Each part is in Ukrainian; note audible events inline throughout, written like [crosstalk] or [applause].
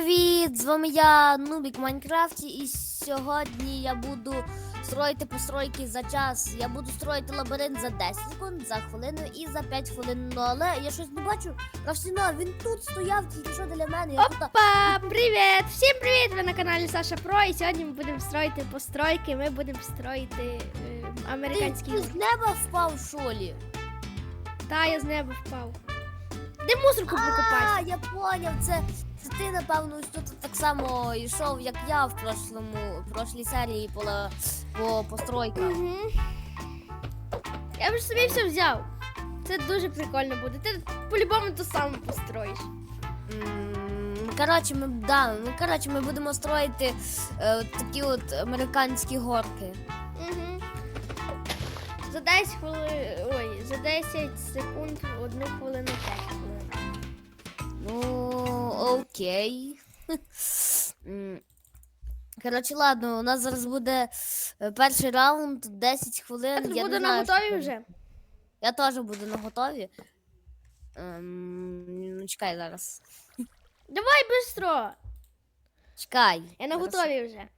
привіт! З вами я Нубік Майнкрафті, і сьогодні я буду строїти постройки за час. Я буду строїти лабіринт за 10 секунд, за хвилину і за 5 хвилин. Ну але я щось не бачу. Крафтіна, він тут стояв тільки що для мене. Я тут. Опа! Привіт! Всім привіт! Ви на каналі Саша Про. І сьогодні ми будемо строїти постройки. Ми будемо строїти е, американські. ти з неба впав в шолі. Та я з неба впав. Де мусорку А, я поняв, це ти, напевно, ось тут так само йшов, як я в прошлому, в прошлій серії по, по постройках. Угу. Я вже собі все взяв. Це дуже прикольно буде. Ти по-любому то саме построїш. Коротше, ми, да, ми, коротше, ми будемо строїти е, от такі от американські горки. Угу. За 10 хвилин. Ой, за 10 секунд одну хвилину 5 хвилин. Ну, окей. [laughs] Коротше, ладно, у нас зараз буде е, перший раунд, 10 хвилин. Я буду на готові вже. Я теж буду на готові. Ем, ну, чекай зараз. Давай быстро! Чекай. Я на готові вже.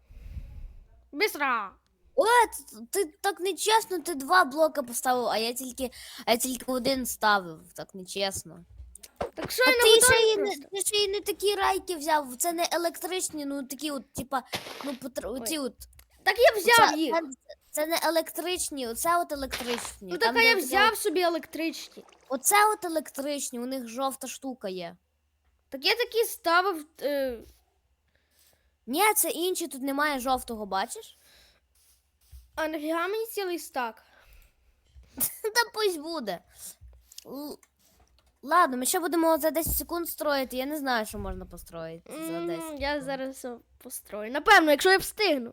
Быстро! О, т- ти так нечесно, ти два блока поставив, а я тільки, а я тільки один ставив. Так нечесно. Так що А я ти ще, не, ти ще й не такі райки взяв. Це не електричні, ну такі от, типа, ну потр... Оці от. Так я взяв це, їх. Це, це не електричні, оце от електричні. Ну Там, так а я оце взяв собі електричні. Оце от електричні, у них жовта штука є. Так я такі ставив. Е... Ні, це інші, тут немає жовтого, бачиш? А нафіга мені цілий стак? [laughs] Та пусть буде. Л- Ладно, ми ще будемо за 10 секунд строїти. Я не знаю, що можна построїти за 10. М, Я зараз построю. Напевно, якщо я встигну.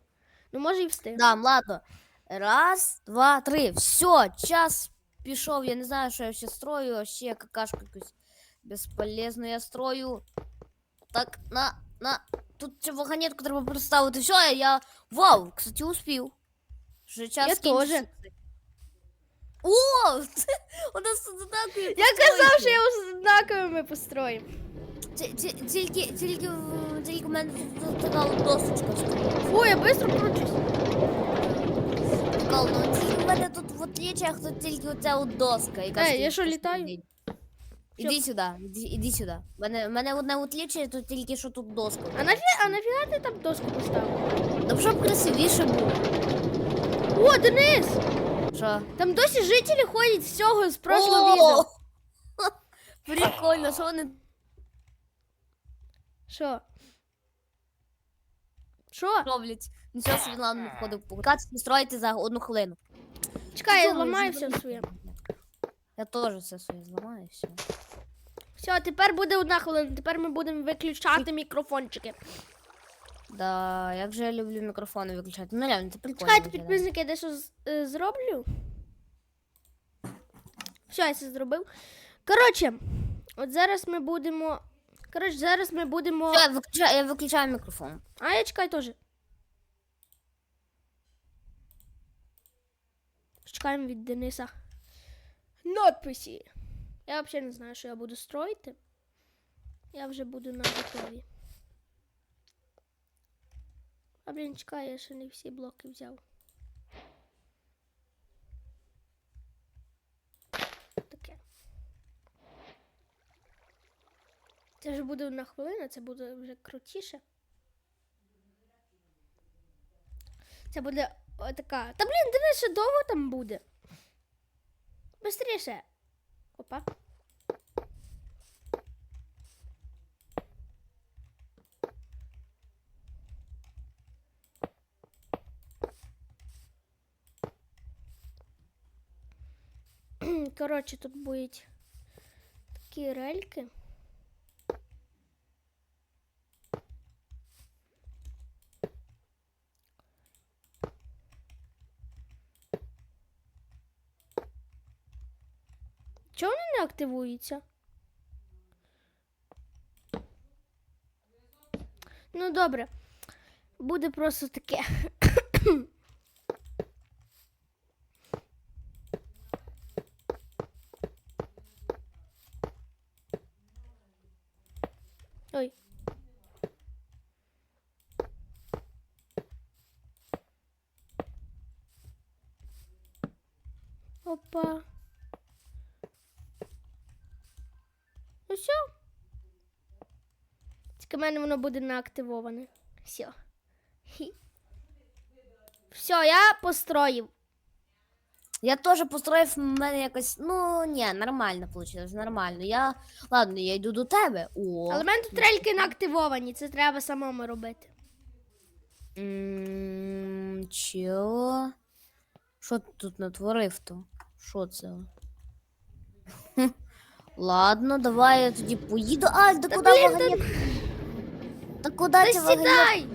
Ну, може і встигну. Да, ладно. Раз, два, три. Все, час пішов. Я не знаю, що я ще строю, а ще какашку якусь безполезну я строю. Так, на, на. Тут цю вагонетку треба представити. Все, я. Вау, кстати, успів. Вже час Я кінчився. теж. О! [laughs] У нас тут однакові Я казав, постройки. що я з однаковими построїм. Ті- ті- Тільки, тільки, в- тільки в мене тут така от досочка стоїть. Фу, я швидко кручусь. Прикол, ну тільки в мене тут в отличиях тут тільки оця от доска. Яка Ей, стоїть я що, літаю? посередині. Іди сюди, іди, іди сюди. В мене, в мене одне отличие, тут тільки що тут доска. А нафіга, а нафіга ти там доску поставив? Ну, щоб красивіше було. О, Денис! Що? Там досі жителі ходять з цього з прошлого відео. [laughs] Прикольно, що вони Що? Що? роблять? Нічого собі ладно входив по строїти за одну хвилину. Чекай, я Думаю, ламаю все своє. Я теж все своє зламаю, все. Все, тепер буде одна хвилина. Тепер ми будемо виключати мікрофончики. Да, як же я люблю мікрофони виключати. Ну реально, це прикольно. Чекайте, виглядає. підписники, я дещо з- е, зроблю. Все, я це зробив. Коротше, от зараз ми будемо. Коротше, зараз ми будемо. Все, я виключаю, я виключаю мікрофон. А я чекай теж. Чекаємо від Дениса. Надписі. Я взагалі не знаю, що я буду строїти. Я вже буду на готові. А блін, чекай, я ще не всі блоки взяв. Таке. Це вже буде одна хвилина, це буде вже крутіше. Це буде така. Та блін, ще довго там буде. Бистріше. Опа. Коротше, тут будуть такі рельки. Чого вони не активуються? Ну, добре. Буде просто таке. Ой. Опа. Ну все. Тільки в мене воно буде не активоване. Все. Хі. Все, я построїв. Я теж построїв в мене якось. Ну, ні, нормально вийшло, нормально. Я. Ладно, я йду до тебе. О. Але в мене тут рельки не активовані, це треба самому робити. М, Чо? Що ти тут натворив то? Що це? [laughs] Ладно, давай я тоді поїду. А, да куди вагонет? Та куди ти вагонет? сідай!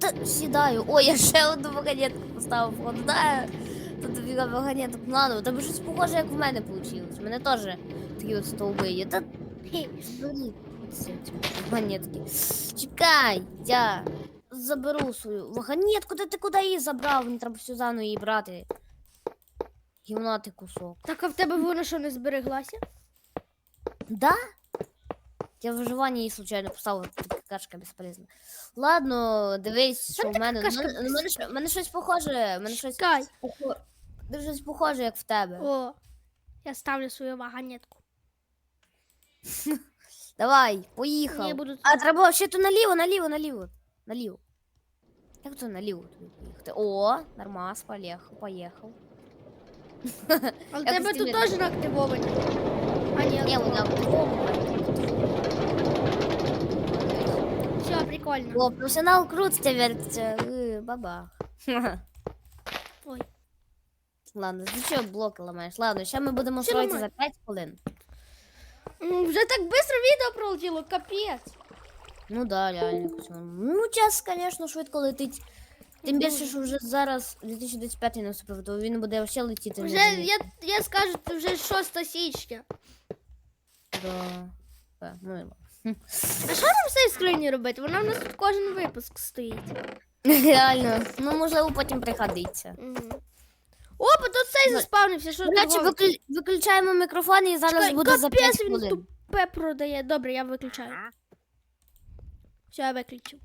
Та сідаю. Ой, я ще одну вагонетку поставив. Вон, да, тут дофіга вагонеток. Ладно, тебе щось похоже, як в мене вийшло. У мене теж такі от стовби є. Та ці вагонетки. Чекай, я заберу свою вагонетку. Та ти куди її забрав? Мені треба всю заново її брати. Гімнатий кусок. Так а в тебе вона що не збереглася? Да? Я в виживанні її случайно поставила, така кашка безполезна. Ладно, дивись, що в мене. кашка У мене, мене, щ- мене щось похоже. Мене щось Чекай. похоже. Щось похоже, як в тебе. О, я ставлю свою вагонетку. [laughs] Давай, поїхав. Я буду... А треба ще то наліво, наліво, наліво. Наліво. Як то наліво тобі поїхати? О, нормас, поїхав, поїхав. [laughs] Але тебе тут теж не активовані. А ні, Ні, вона все, прикольно. О, професіонал крутиться, вертиться. Е, Бабах. [laughs] Ой. Ладно, ти що блоки ламаєш? Ладно, ще ми будемо Що строїти за ламаю? 5 хвилин. М, Вже так швидко відео пролетіло, капець. Ну да, реально. Ну, час, звісно, швидко летить. Тим більше, що вже зараз 2025 наступив, то він буде ще летіти. Вже я, я скажу, це вже 6 січня. Да. Е, Ну. А що нам в цій скрині робити? Вона в нас тут кожен випуск стоїть. [laughs] Реально. Ну, можливо, потім пригодиться. Мгм. Опа, тут цей Ну, заспавнився, що До речі, виклю- виключаємо мікрофон і зараз Чекай, буде за 5 капець, він хвилин. тупе продає. Добре, я виключаю. Все, я виключив.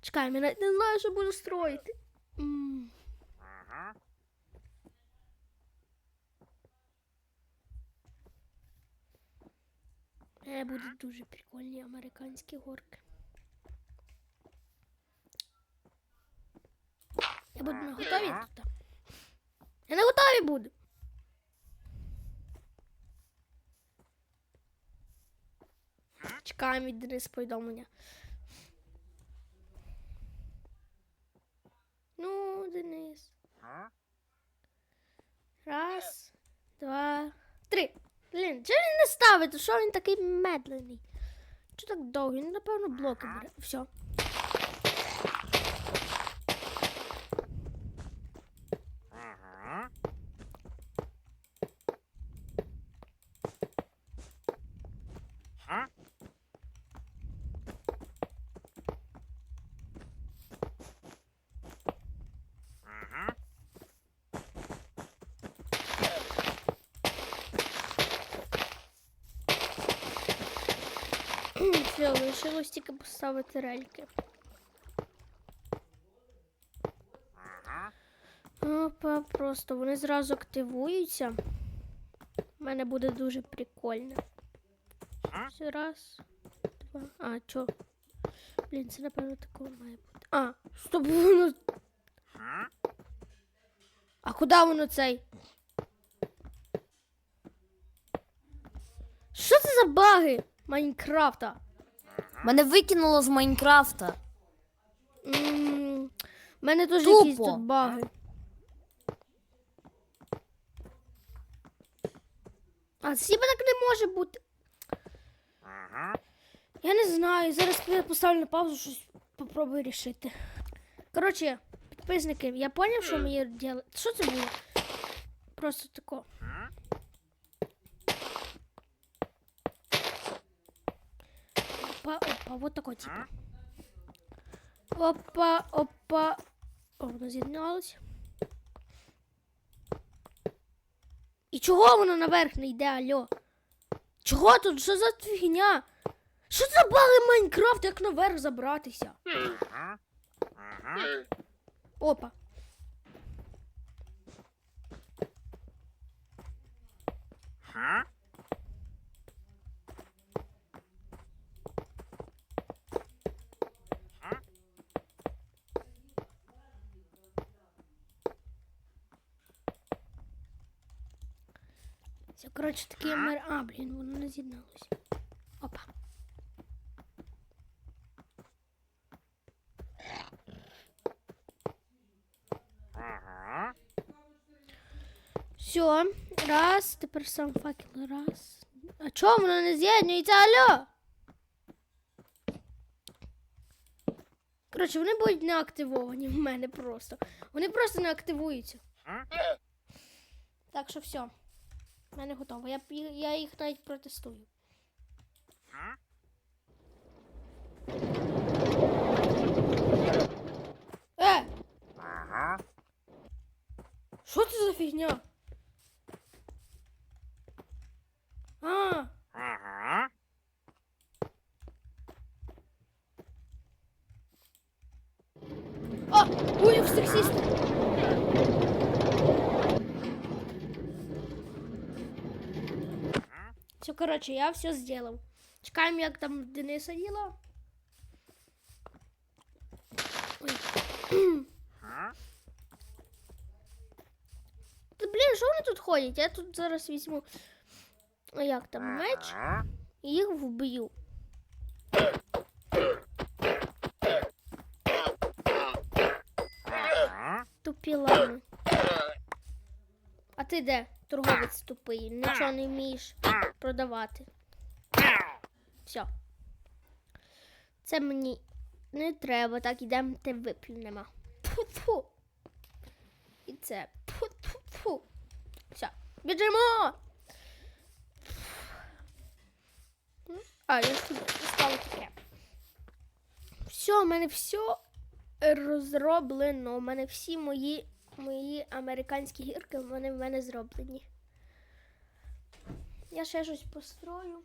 Чекай, я навіть не знаю, що буду строїти. Е, будуть дуже прикольні американські горки. Я буду на готові тут. Я на готові буду. Чекаємо від Денис повідомлення. Ну, Денис. Раз, два, три. Блін, чи він не ставить? Що він такий медленний? Чого так довго? Він, напевно, блоки бере. Все. Все, тільки поставити рельки. Опа, просто вони зразу активуються. У мене буде дуже прикольно. Раз, два. А, чо? Блін, це напевно такого має бути. А, стоп, воно. А куди воно цей? Що це за баги Майнкрафта? Мене викинуло з Майнкрафта. М, У мене теж Тупо. якісь тут баги. А хіба так не може бути. Я не знаю. Зараз я поставлю на паузу, щось попробую рішити. Коротше, підписники, я зрозумів, що мені робити. Що це було? Просто тако. Опа, опа, вот такой типа. Опа, опа. О, воно з'єдналось. І чого воно наверх не йде, алло? Чого тут? Що за фігня? Що за баги Майнкрафт, як наверх забратися? Опа. Це, коротше, такий мер. А, блін, воно не з'єдналося. Опа. Все, раз, тепер сам факел, раз. А чого воно не з'єднується? Алло? Коротше, вони будуть не активовані в мене просто. Вони просто не активуються. Так що все. У мене готово. Я, я їх навіть протестую. Е! Що це за фігня? А, короче, я все сделал. Чекаємо, як там Дениса діла. Ой. Та, блін, що вони тут ходять? Я тут зараз візьму. а Як там меч? І їх вб'ю. Тупі лами. А ти де? Торговець тупий. Нічого не вмієш продавати. Все. Це мені не треба. Так, ідемо те виплюнемо. Фу-фу. І це. Фу-фу-фу. Все. Біжимо. А, я стало таке. Все, у мене все розроблено. У мене всі мої, мої американські гірки вони в мене зроблені. Я ще щось построю.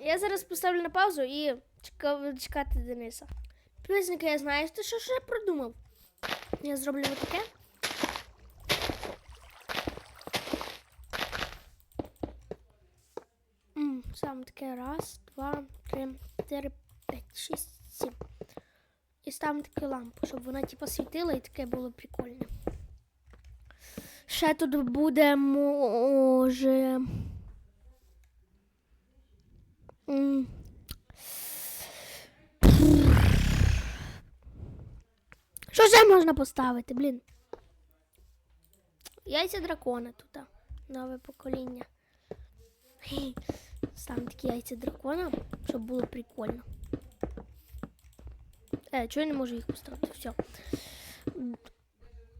Я зараз поставлю на паузу і чекати Дениса. Підписники, я знаю, що ще придумав? Я зроблю таке. Саме таке раз, два, три, чотири, п'ять, шість, ставимо таку лампу, щоб вона типу світила і таке було прикольне. Ще тут буде може. Що ще можна поставити, блін? Яйця дракона тут. Нове покоління. Ставимо такі яйця дракона, щоб було прикольно. Е, чого я не можу їх поставити? Все.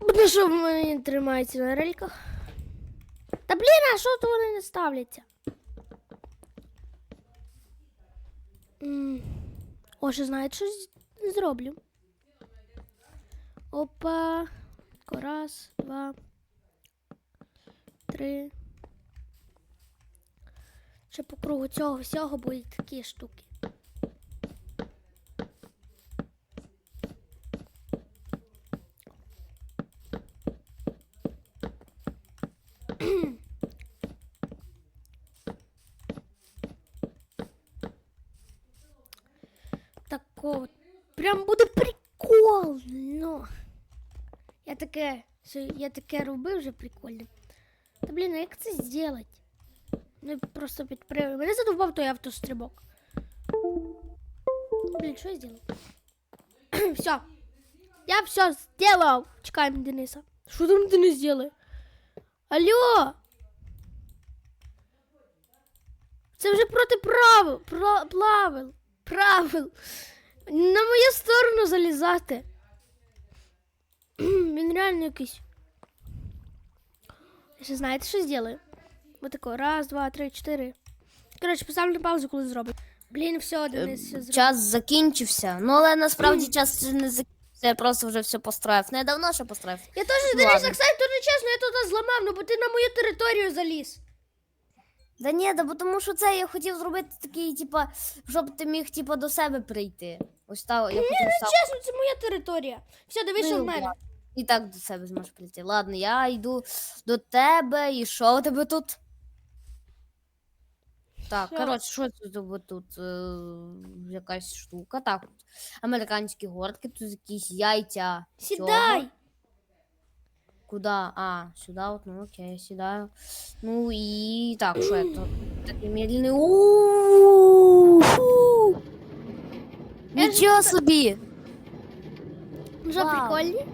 Буде, що в мене тримається на рельках. Та блін, а що то вони не ставляться? М, О, ще знаєте, що зроблю. Опа. Раз, два, три. Ще по кругу цього всього будуть такі штуки. Такого. Прям буде прикольно. Я таке, що я таке робив вже прикольно. Та блін, а як це зробити? Ну просто підприємно. Мене задовбав той автострибок. Блін, що я зробив? [clears throat] все. Я все сделал. Чекаємо Дениса. Що там Денис делає? Алло! Це вже проти правил. Правил. Правил. На мою сторону залізати. Він реально якийсь. Я ще знаєте, що зроблю? Ось тако. Раз, два, три, чотири. Коротше, поставлю паузу, коли зроблю. Блін, все, Денис, все зробив. Час закінчився. Ну, але насправді час ще не закінчився. Я просто вже все построїв. Не давно ще построїв. Я теж Ну, Денис, ладно. кстати, то не чесно, я тут зламав, ну бо ти на мою територію заліз. Да ні, да бо тому що це я хотів зробити такий, типа, щоб ти міг типа до себе прийти. Ось так, я хотів сам. Чесно, це моя територія. Все, дивись, що Ну, в мене. І так до себе зможеш прийти. Ладно, я йду до тебе. І що у тебе тут? Так, Що? коротше, що це у тебе тут? Е, якась штука. Так, тут американські горки, тут якісь яйця. Сідай! цього. Куда? А, сюда вот, ну окей, я сідаю. Ну і так, що я тут такий медленний. Нічого собі! Що, Вау. прикольні?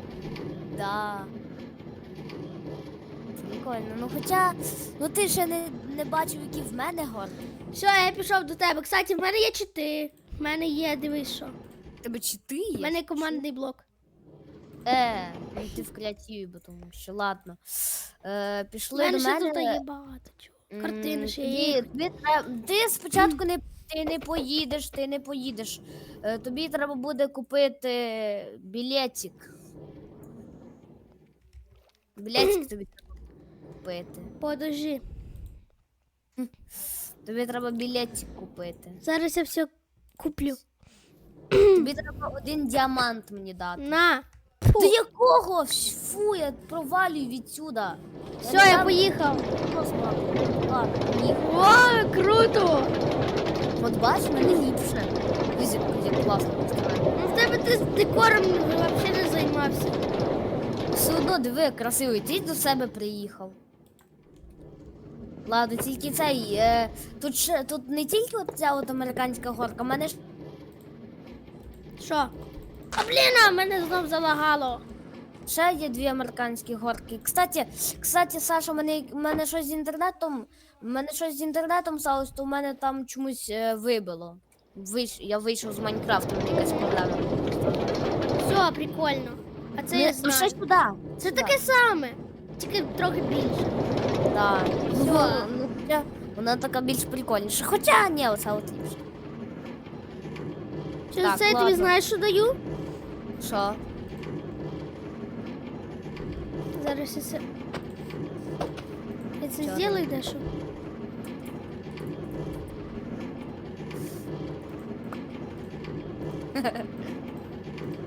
Да. Прикольно. Ну хоча, ну ти ще не, не бачив, які в мене горки. Все, я пішов до тебе. Кстати, в мене є чити. В мене є, дивись що. Тебе чи ти є? В мене командний блок. Е, ну ти в креативі, бо тому що ладно. Е, пішли мене до ще мене. тут є багато чого. Картини ще є. тобі треба- Ти спочатку не, ти не поїдеш, ти не поїдеш. Е, Тобі треба буде купити білетик. Білетик [clears throat] тобі треба купити. Подожди. Тобі треба білетик купити. Зараз я все куплю. Тобі треба один діамант мені дати. На. До якого? Фу, я провалюю відсюда. Все, я поїхав. Ні. О, круто! От бачиш, мене ліпше. Дивись, як- класно построєно. Ну в тебе ти декором взагалі не займався. Все одно диви, красивий, ти до себе приїхав. Ладно, тільки цей. Е, тут ще тут не тільки от ця от американська горка, мене ж Що? А блін, мене знов залагало. ще є дві американські горки. Кстати, кстати, Саша, мене, мене щось з інтернетом. Мене щось з інтернетом сталося, то в мене там чомусь е, вибило. Вийш, я вийшов з Майнкрафту, якась проблема. Все, прикольно. А це Ну, я ну, знаю. ще сюди. Це сюди. таке саме, тільки трохи більше. Да. Ну, Всё. ну, хоча вона така більш прикольніша. Хоча ні, оце от ліпше. Через Так, це я тобі ладно. знаєш, що даю? Що? Зараз я це. Я це Чого? зроблю дещо.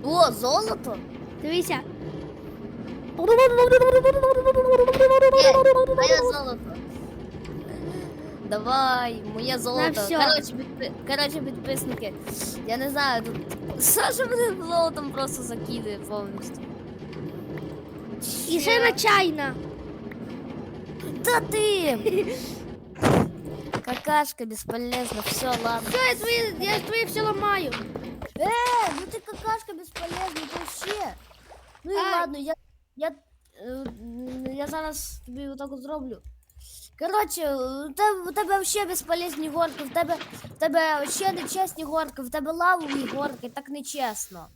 О, золото! Дивися. Є, моє золото. Давай, моє золото. всьо. Коротше, підпи... Коротше, підписники. Я не знаю, тут Саша мене золотом просто закидує повністю. І ще на чайна. Та ти! Какашка безполезна, все, ладно. Все, я твоє, я твоє все ламаю. Э, ну ты какашка бесполезна, ты вообще. Ну і Ай. ладно, я, я, е, я зараз тобі отак от зроблю. Коротше, у тебе, у тебе вообще безполезні горки, в тебе, в тебе ще нечесні горки, в тебе лавові горки, так нечесно.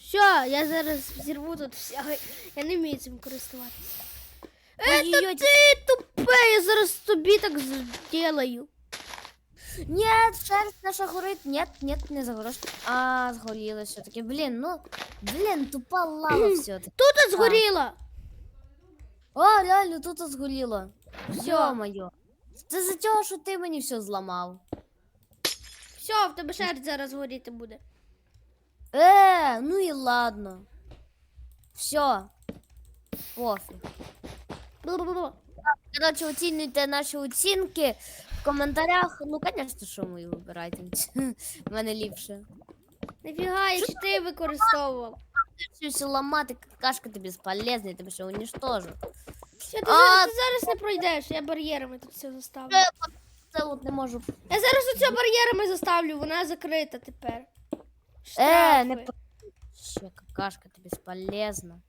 Все, я зараз зірву тут все. Я не вмію цим користуватися. Е, Ой-ой-ой, ти тупе, я зараз тобі так зроблю. Нет, шерсть наша горить. Нет, нет, не загориш. А, згоріла все-таки. Блін, ну, блін, тупа лава [clears throat] все-таки. Тут згоріло. О, реально, тут згоріло. Всьо. Йо-моє. Це за того, що ти мені все зламав. Все, в тебе шерсть зараз горіти буде. Е, ну і ладно. Все. Пофіг. Коротше, оцінюйте наші оцінки в коментарях. Ну, звісно, що мої вибирайте. [laughs] В мене ліпше. Нафіга, я ж ти використовував. Все, все ламати, какашка ти безполезна, тебе ще уничтожу. Все, ти, А, зараз, ти зараз не пройдеш, я бар'єрами тут все заставлю. Е, Це от не можу. Я зараз оце бар'єрами заставлю, вона закрита тепер. Е, не Ще какашка ти безполезна.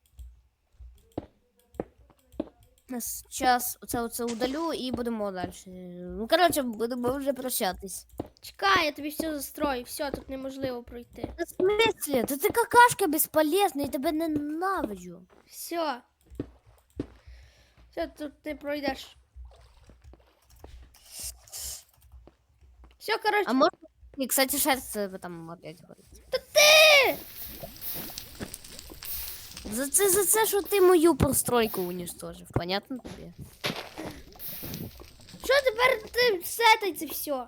Зараз оце, оце удалю і будемо далі. Ну, коротше, будемо вже прощатись. Чекай, я тобі все застрою, все, тут неможливо пройти. В смысле? Та ти какашка безполезна, я тебе ненавиджу. Все. Все, тут не пройдеш. Все, коротше. А может... И, кстати, шерсть там опять горит. Та ти! За це, за це, що ти мою постройку уничтожив, понятно тобі? Що тепер ти сетай це все?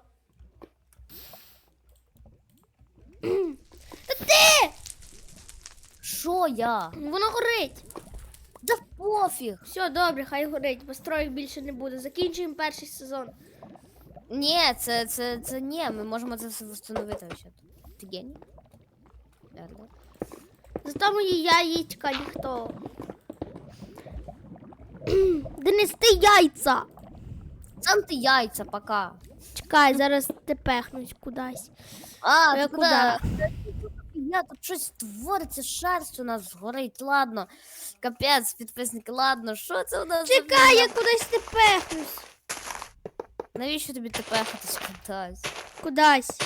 Та ти! Що я? Воно горить. Да пофіг. Все, добре, хай горить, бо більше не буде. Закінчуємо перший сезон. Ні, це, це, це ні, ми можемо це все встановити. Ти геній? Да, да. Зато мої яєчка ніхто. [clears throat] Денис, ти яйця. Сам ти яйця, пока. Чекай, зараз те пехнуть кудись. А, Я ти куди? Я тут щось твориться, шерсть у нас горить, ладно. Капець, підписники, ладно, що це у нас? Чекай, я кудись те пехнусь. Навіщо тобі тепехатись кудись? Кудись.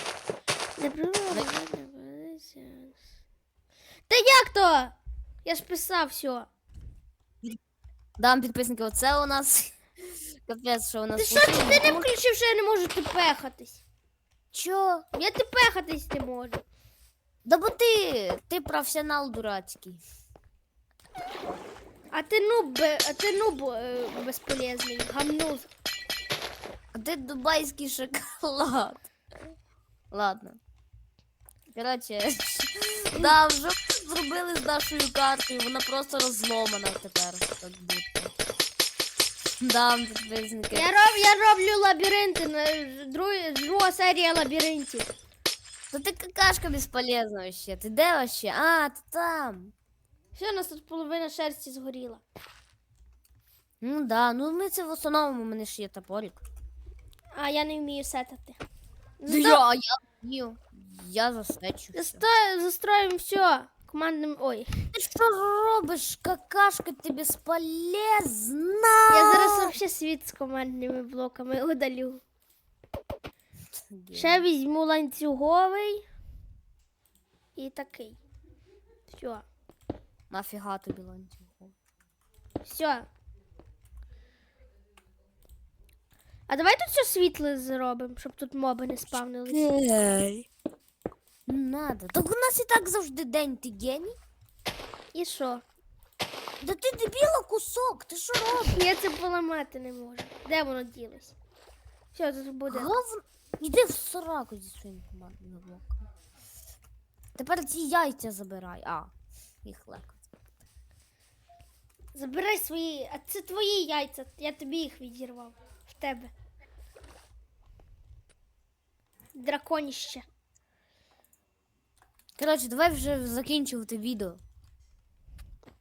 Не. Та як то? Я ж писав все. Дам підписники, оце у нас. [laughs] Капець, що у нас Ти що, ти не включив, що я не можу тепехатись? Чо? Я тепехатись не можу. Да бо ти, ти професіонал дурацький. А ти нуб, а ти нуб е, безполезний, гамнуз. А ти дубайський шоколад. Ладно. Коротше, [laughs] да, вже зробили з нашою картою, вона просто розломана тепер, як будто. Да, підписники. Я, роб, я роблю лабіринти, на друг, друга серія лабіринтів. Та ти какашка безполезна вообще. Ти де вообще? А, ти там. Все, у нас тут половина шерсті згоріла. Ну да, ну ми це в основному, у мене ж є топорик. А я не вмію сетати. Да я, я вмію. Я. Засто... Застроїмо все. Командним. Ой. Ти що робиш, какашка, ти безполезна. Я зараз вообще світ з командними блоками удалю. Ще візьму ланцюговий. І такий. Все. Нафіга тобі ланцюг? Все. А давай тут все світле зробимо, щоб тут моби не спавнились. Надо. Так у нас і так завжди день, ти геній. І що? Да ти дебіла кусок, ти що робиш? Я це поламати не можу. Де воно ділось? Все, тут буде. Гов... Іди в сраку зі своїми командними блоками. Тепер ці яйця забирай. А, їх легко. Забирай свої. А це твої яйця. Я тобі їх відірвав. В тебе. Драконіще. Коротше, давай вже закінчувати відео.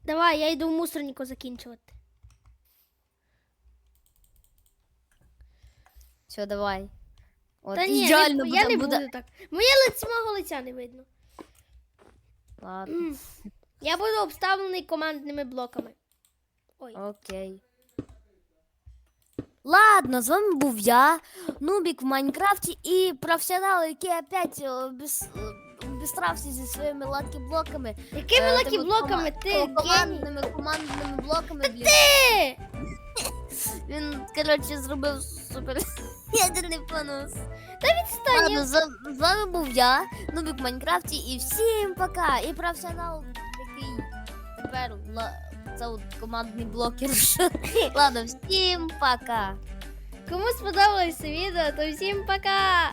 Давай, я йду в мусорнику закінчувати. Все, давай. От, Та ні, ідеально я буде, не буде. буду так. Моє лице мого лиця не видно. Ладно, М. Я буду обставлений командними блоками. Ой. окей. Ладно, з вами був я, Нубік в Майнкрафті і професіонал, який опять е, обіс... е, обістрався зі своїми лакі-блоками. Якими Е, лакі-блоками? ти командними, командними блоками, блін. Ти! [laughs] Він, коротше, зробив супер [laughs] ядерний понос. Та відстань. Ладно, з, з вами був я, Нубік в Майнкрафті, і всім пока! І професіонал, який тепер ла- це от командний блокер. [laughs] Ладно, всім пока! Кому сподобалось це відео, то всім пока!